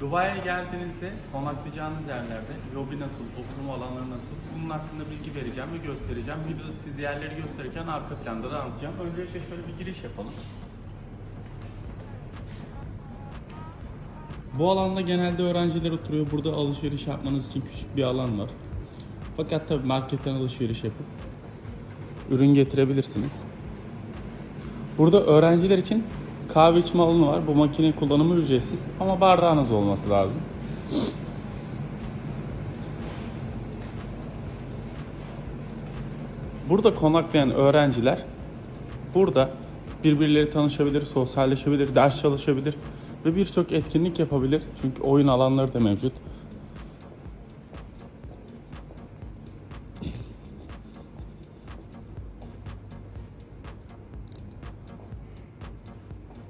Dubai'ye geldiğinizde konaklayacağınız yerlerde lobi nasıl, oturma alanları nasıl bunun hakkında bilgi vereceğim ve göstereceğim. Videoda siz yerleri gösterirken arka planda da anlatacağım. Öncelikle şöyle bir giriş yapalım. Bu alanda genelde öğrenciler oturuyor. Burada alışveriş yapmanız için küçük bir alan var. Fakat tabii marketten alışveriş yapıp ürün getirebilirsiniz. Burada öğrenciler için kahve içme alanı var. Bu makine kullanımı ücretsiz ama bardağınız olması lazım. Burada konaklayan öğrenciler burada birbirleri tanışabilir, sosyalleşebilir, ders çalışabilir ve birçok etkinlik yapabilir. Çünkü oyun alanları da mevcut.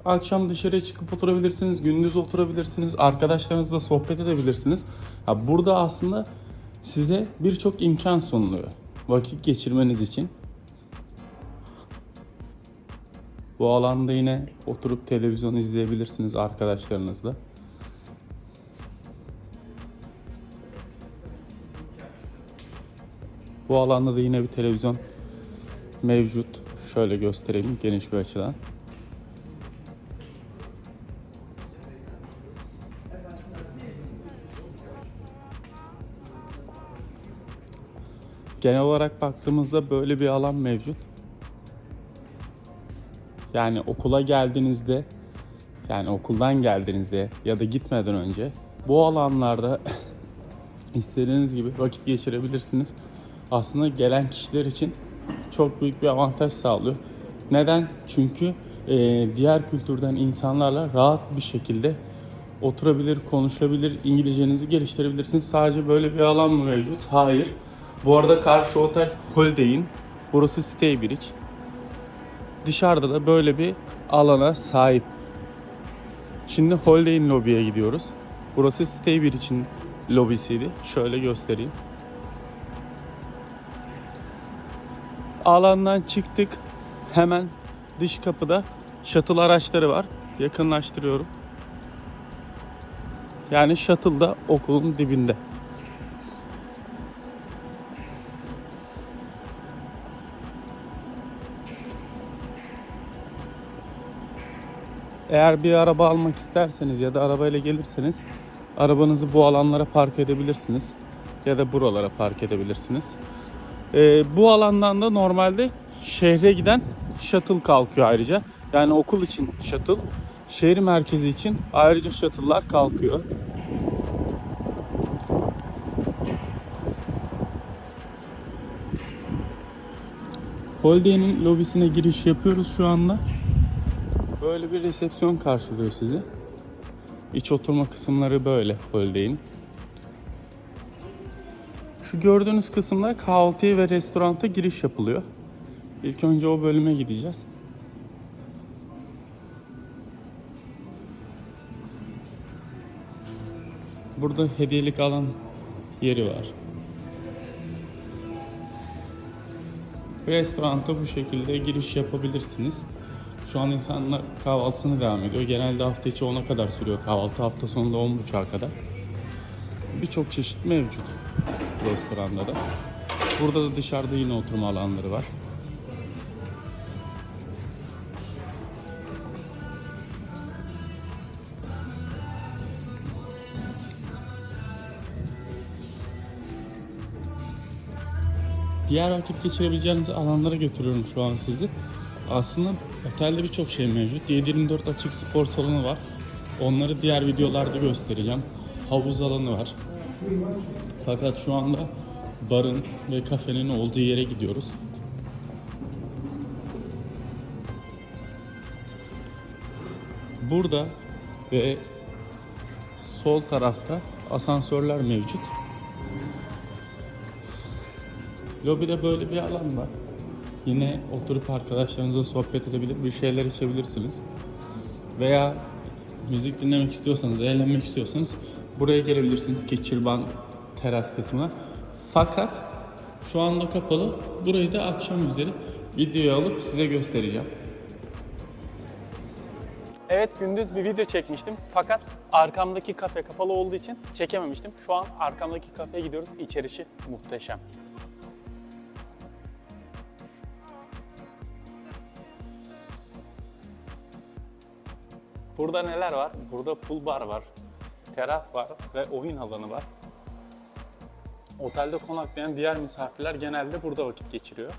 Akşam dışarıya çıkıp oturabilirsiniz, gündüz oturabilirsiniz, arkadaşlarınızla sohbet edebilirsiniz. Ha, burada aslında size birçok imkan sunuluyor vakit geçirmeniz için. Bu alanda yine oturup televizyon izleyebilirsiniz arkadaşlarınızla. Bu alanda da yine bir televizyon mevcut. Şöyle göstereyim geniş bir açıdan. Genel olarak baktığımızda böyle bir alan mevcut. Yani okula geldiğinizde, yani okuldan geldiğinizde ya da gitmeden önce bu alanlarda istediğiniz gibi vakit geçirebilirsiniz. Aslında gelen kişiler için çok büyük bir avantaj sağlıyor. Neden? Çünkü e, diğer kültürden insanlarla rahat bir şekilde oturabilir, konuşabilir, İngilizcenizi geliştirebilirsiniz. Sadece böyle bir alan mı mevcut? Hayır. Bu arada karşı otel Holiday Inn. Burası Stay Bridge. Dışarıda da böyle bir alana sahip. Şimdi Holiday Inn lobiye gidiyoruz. Burası Stay Bridge'in lobisiydi. Şöyle göstereyim. Alandan çıktık. Hemen dış kapıda shuttle araçları var. Yakınlaştırıyorum. Yani shuttle da okulun dibinde. Eğer bir araba almak isterseniz ya da arabayla gelirseniz arabanızı bu alanlara park edebilirsiniz ya da buralara park edebilirsiniz. Ee, bu alandan da normalde şehre giden shuttle kalkıyor ayrıca. Yani okul için shuttle, şehir merkezi için ayrıca shuttle'lar kalkıyor. Holiday'nin lobisine giriş yapıyoruz şu anda. Böyle bir resepsiyon karşılıyor sizi. İç oturma kısımları böyle Holiday'in. Şu gördüğünüz kısımda kahvaltıya ve restoranta giriş yapılıyor. İlk önce o bölüme gideceğiz. Burada hediyelik alan yeri var. Restoranta bu şekilde giriş yapabilirsiniz. Şu an insanlar kahvaltısını devam ediyor. Genelde hafta içi 10'a kadar sürüyor kahvaltı. Hafta sonunda 10.30'a kadar. Birçok çeşit mevcut restoranda da. Burada da dışarıda yine oturma alanları var. Diğer vakit geçirebileceğiniz alanlara götürüyorum şu an sizi. Aslında otelde birçok şey mevcut. 724 açık spor salonu var. Onları diğer videolarda göstereceğim. Havuz alanı var. Fakat şu anda barın ve kafenin olduğu yere gidiyoruz. Burada ve sol tarafta asansörler mevcut. Lobide böyle bir alan var. Yine oturup arkadaşlarınızla sohbet edebilir, bir şeyler içebilirsiniz. Veya müzik dinlemek istiyorsanız, eğlenmek istiyorsanız buraya gelebilirsiniz Keçirban teras kısmına. Fakat şu anda kapalı. Burayı da akşam üzeri videoya alıp size göstereceğim. Evet gündüz bir video çekmiştim fakat arkamdaki kafe kapalı olduğu için çekememiştim. Şu an arkamdaki kafeye gidiyoruz. İçerisi muhteşem. Burada neler var? Burada pool bar var, teras var ve oyun alanı var. Otelde konaklayan diğer misafirler genelde burada vakit geçiriyor.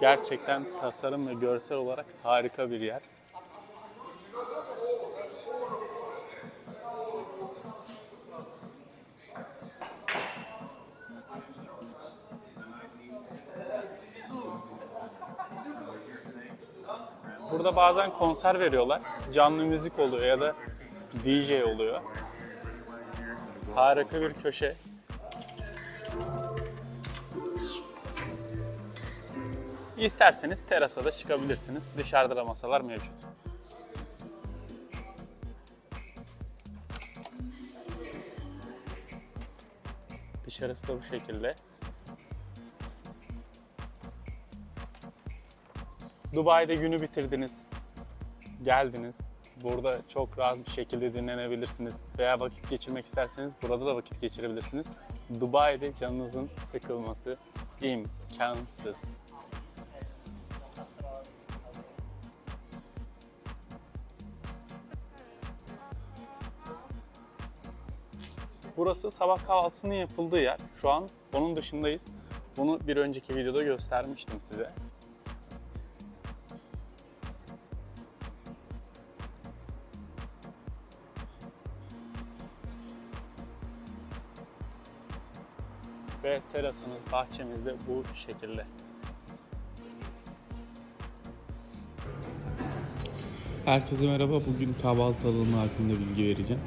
Gerçekten tasarım ve görsel olarak harika bir yer. Burada bazen konser veriyorlar. Canlı müzik oluyor ya da DJ oluyor. Harika bir köşe. İsterseniz terasa da çıkabilirsiniz. Dışarıda da masalar mevcut. Dışarısı da bu şekilde. Dubai'de günü bitirdiniz. Geldiniz. Burada çok rahat bir şekilde dinlenebilirsiniz. Veya vakit geçirmek isterseniz burada da vakit geçirebilirsiniz. Dubai'de canınızın sıkılması imkansız. Burası sabah kahvaltısının yapıldığı yer. Şu an onun dışındayız. Bunu bir önceki videoda göstermiştim size. Ve terasımız, bahçemiz de bu şekilde. Herkese merhaba. Bugün kahvaltı alanı hakkında bilgi vereceğim.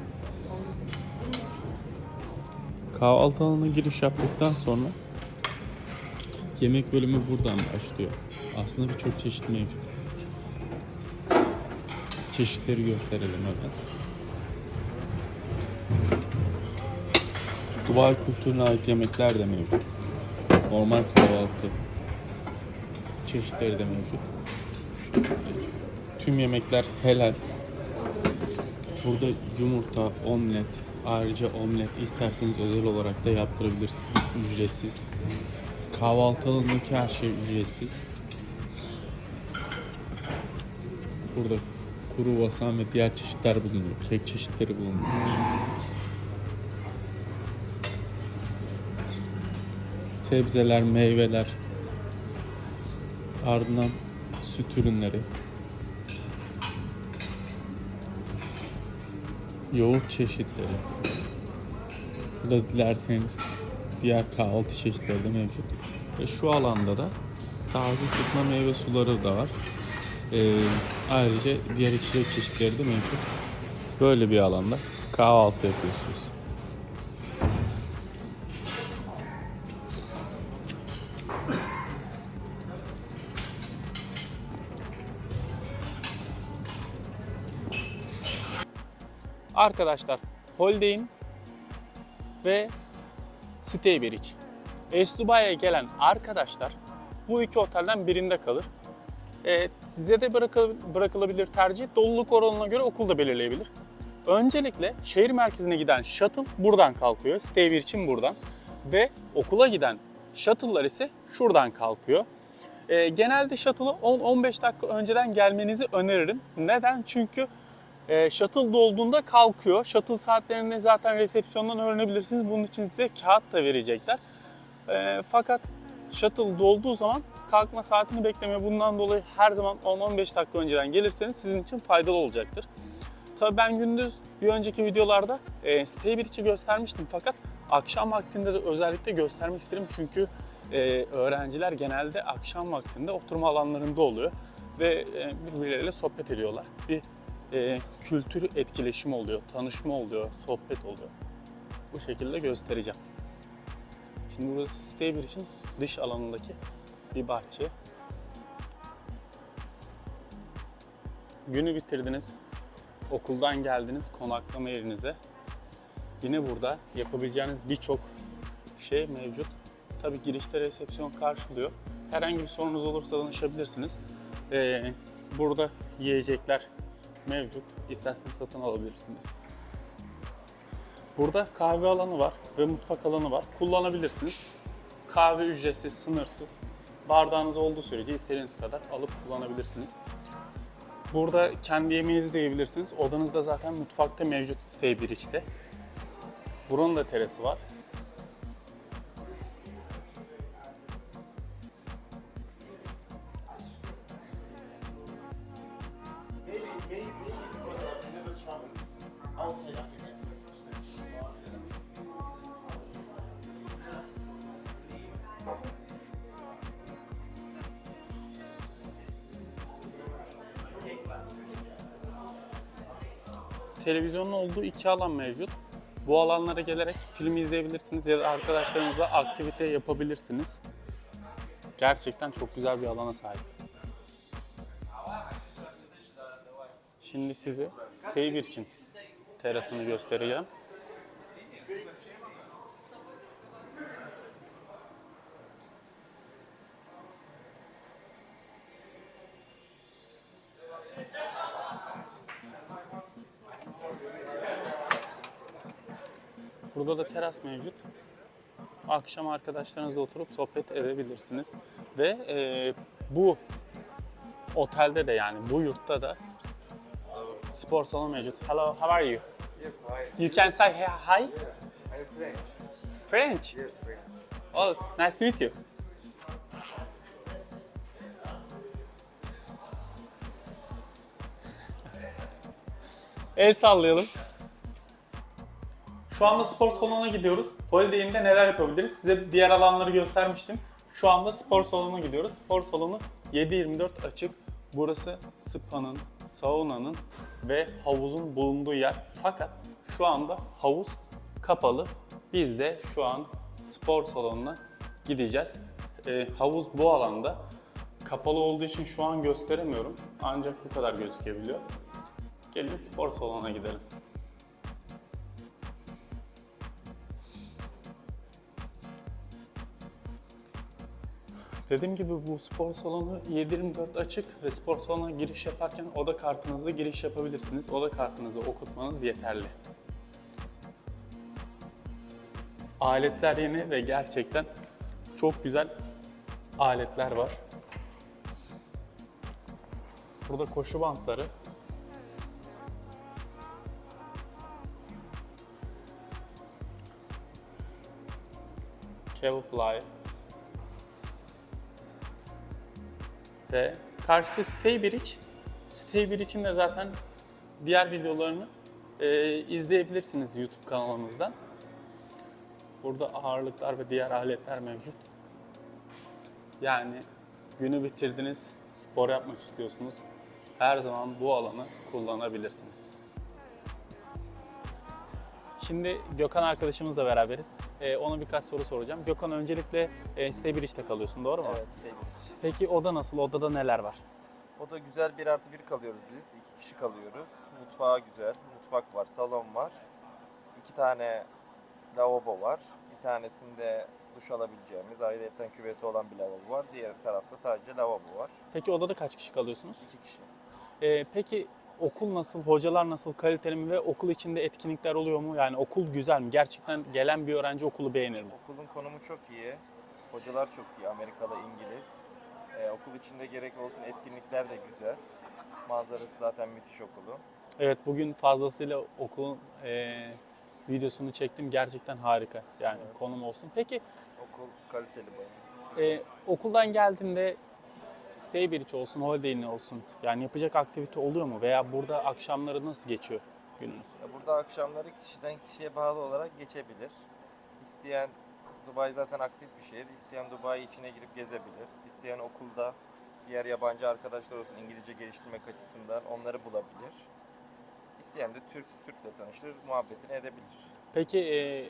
Kahvaltı alanına giriş yaptıktan sonra yemek bölümü buradan başlıyor. Aslında birçok çeşit mevcut. Çeşitleri gösterelim hemen. Dubai kültürüne ait yemekler de mevcut. Normal kahvaltı çeşitleri de mevcut. Tüm yemekler helal. Burada yumurta, omlet, ayrıca omlet isterseniz özel olarak da yaptırabilirsiniz. Ücretsiz. Kahvaltı alanındaki her şey ücretsiz. Burada kuru vasan ve diğer çeşitler bulunuyor. Kek çeşitleri bulunuyor. Sebzeler, meyveler, ardından süt ürünleri, yoğurt çeşitleri. Burada dilerseniz diğer kahvaltı çeşitleri de mevcut. Ve şu alanda da taze sıkma meyve suları da var. Ee, ayrıca diğer içecek çeşitleri de mevcut. Böyle bir alanda kahvaltı yapıyorsunuz. Arkadaşlar Holiday Inn ve Stay Beach. Es Dubai'ye gelen arkadaşlar bu iki otelden birinde kalır. Ee, size de bırakıl- bırakılabilir tercih. Doluluk oranına göre okul da belirleyebilir. Öncelikle şehir merkezine giden shuttle buradan kalkıyor. Stay için buradan. Ve okula giden shuttle'lar ise şuradan kalkıyor. Ee, genelde shuttle'ı 10-15 dakika önceden gelmenizi öneririm. Neden? Çünkü e, shuttle dolduğunda kalkıyor. Shuttle saatlerini zaten resepsiyondan öğrenebilirsiniz. Bunun için size kağıt da verecekler. E, fakat shuttle dolduğu zaman kalkma saatini beklemiyor. Bundan dolayı her zaman 10-15 dakika önceden gelirseniz sizin için faydalı olacaktır. Tabii ben gündüz bir önceki videolarda e, Stay Beach'i göstermiştim fakat akşam vaktinde de özellikle göstermek isterim çünkü e, öğrenciler genelde akşam vaktinde oturma alanlarında oluyor ve e, birbirleriyle sohbet ediyorlar. Bir e, kültür etkileşimi oluyor, tanışma oluyor, sohbet oluyor. Bu şekilde göstereceğim. Şimdi burası Stay Beach için dış alanındaki bir bahçe. Günü bitirdiniz. okuldan geldiniz konaklama yerinize. Yine burada yapabileceğiniz birçok şey mevcut. Tabii girişte resepsiyon karşılıyor. Herhangi bir sorunuz olursa danışabilirsiniz. Ee, burada yiyecekler mevcut. İsterseniz satın alabilirsiniz. Burada kahve alanı var ve mutfak alanı var. Kullanabilirsiniz. Kahve ücretsiz, sınırsız. Bardağınız olduğu sürece istediğiniz kadar alıp kullanabilirsiniz. Burada kendi yemeğinizi de yiyebilirsiniz. Odanız da zaten mutfakta mevcut bir içte. Buranın da terası var. Televizyonun olduğu iki alan mevcut. Bu alanlara gelerek film izleyebilirsiniz ya da arkadaşlarınızla aktivite yapabilirsiniz. Gerçekten çok güzel bir alana sahip. Şimdi size Stay bir için terasını göstereceğim. Burada da teras mevcut. Akşam arkadaşlarınızla oturup sohbet edebilirsiniz. Ve e, bu otelde de yani bu yurtta da spor salonu mevcut. Hello, how are you? You can say hi. hi? I'm French. French. Yes, French. Oh, nice to meet you. El sallayalım. Şu anda spor salonuna gidiyoruz. Holiday Inn'de neler yapabiliriz? Size diğer alanları göstermiştim. Şu anda spor salonuna gidiyoruz. Spor salonu 7-24 açık. Burası spa'nın, saunanın ve havuzun bulunduğu yer. Fakat şu anda havuz kapalı. Biz de şu an spor salonuna gideceğiz. Ee, havuz bu alanda. Kapalı olduğu için şu an gösteremiyorum. Ancak bu kadar gözükebiliyor. Gelin spor salonuna gidelim. Dediğim gibi bu spor salonu 7/24 açık ve spor salonuna giriş yaparken oda kartınızla giriş yapabilirsiniz. Oda kartınızı okutmanız yeterli. Aletler yeni ve gerçekten çok güzel aletler var. Burada koşu bantları. Cable fly. Ve karşısı Stay Bridge'in de zaten diğer videolarını e, izleyebilirsiniz YouTube kanalımızdan. Burada ağırlıklar ve diğer aletler mevcut. Yani günü bitirdiniz, spor yapmak istiyorsunuz. Her zaman bu alanı kullanabilirsiniz. Şimdi Gökhan arkadaşımızla beraberiz. Ee, ona birkaç soru soracağım. Gökhan öncelikle e, Stay Bridge'de kalıyorsun doğru mu? Evet, stay beach. Peki oda nasıl? Odada neler var? O da güzel bir artı bir kalıyoruz biz. İki kişi kalıyoruz. Mutfağı güzel. Mutfak var, salon var. İki tane lavabo var. Bir tanesinde duş alabileceğimiz, ayrıca küveti olan bir lavabo var. Diğer tarafta sadece lavabo var. Peki odada kaç kişi kalıyorsunuz? İki kişi. Ee, peki okul nasıl, hocalar nasıl, kaliteli mi ve okul içinde etkinlikler oluyor mu? Yani okul güzel mi? Gerçekten gelen bir öğrenci okulu beğenir mi? Okulun konumu çok iyi. Hocalar çok iyi. Amerikalı, İngiliz. Ee, okul içinde gerek olsun etkinlikler de güzel. Manzarası zaten müthiş okulun. Evet bugün fazlasıyla okulun eee, videosunu çektim. Gerçekten harika. Yani konum olsun. Peki Okul kaliteli bayağı. eee, okuldan geldiğinde Stay Bridge olsun, Holiday olsun. Yani yapacak aktivite oluyor mu? Veya burada akşamları nasıl geçiyor gününüz? Burada akşamları kişiden kişiye bağlı olarak geçebilir. İsteyen Dubai zaten aktif bir şehir. İsteyen Dubai içine girip gezebilir. İsteyen okulda diğer yabancı arkadaşlar olsun İngilizce geliştirmek açısından onları bulabilir. İsteyen de Türk Türk'le tanışır, muhabbetini edebilir. Peki eee,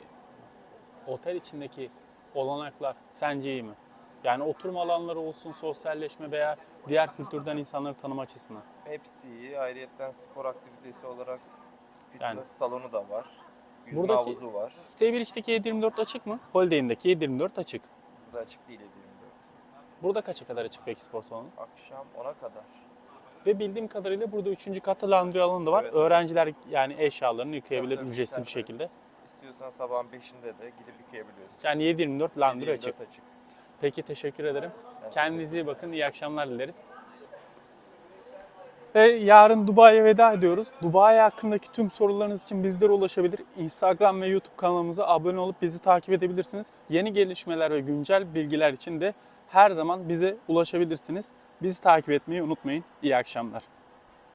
otel içindeki olanaklar sence iyi mi? Yani oturma alanları olsun, sosyalleşme veya diğer kültürden insanları tanıma açısından. Hepsi iyi. Ayrıyeten spor aktivitesi olarak fitness Yani- salonu da var. Yüzme Buradaki- havuzu var. Stay Village'deki 724 açık mı? Holiday Inn'deki 724 açık. Burada açık değil 24. Burada kaça kadar açık peki spor salonu? Akşam 10'a kadar. Ve bildiğim kadarıyla burada 3. katta laundry alanı da var. Evet. Öğrenciler yani eşyalarını yıkayabilir Tabii tabii, ücretsiz bir serbest. şekilde. İstiyorsan sabahın 5'inde de gidip yıkayabiliyorsun. Yani 724 laundry 24 açık. Peki teşekkür ederim. Kendinize iyi bakın. İyi akşamlar dileriz. Ve yarın Dubai'ye veda ediyoruz. Dubai hakkındaki tüm sorularınız için bizlere ulaşabilir. Instagram ve YouTube kanalımıza abone olup bizi takip edebilirsiniz. Yeni gelişmeler ve güncel bilgiler için de her zaman bize ulaşabilirsiniz. Bizi takip etmeyi unutmayın. İyi akşamlar.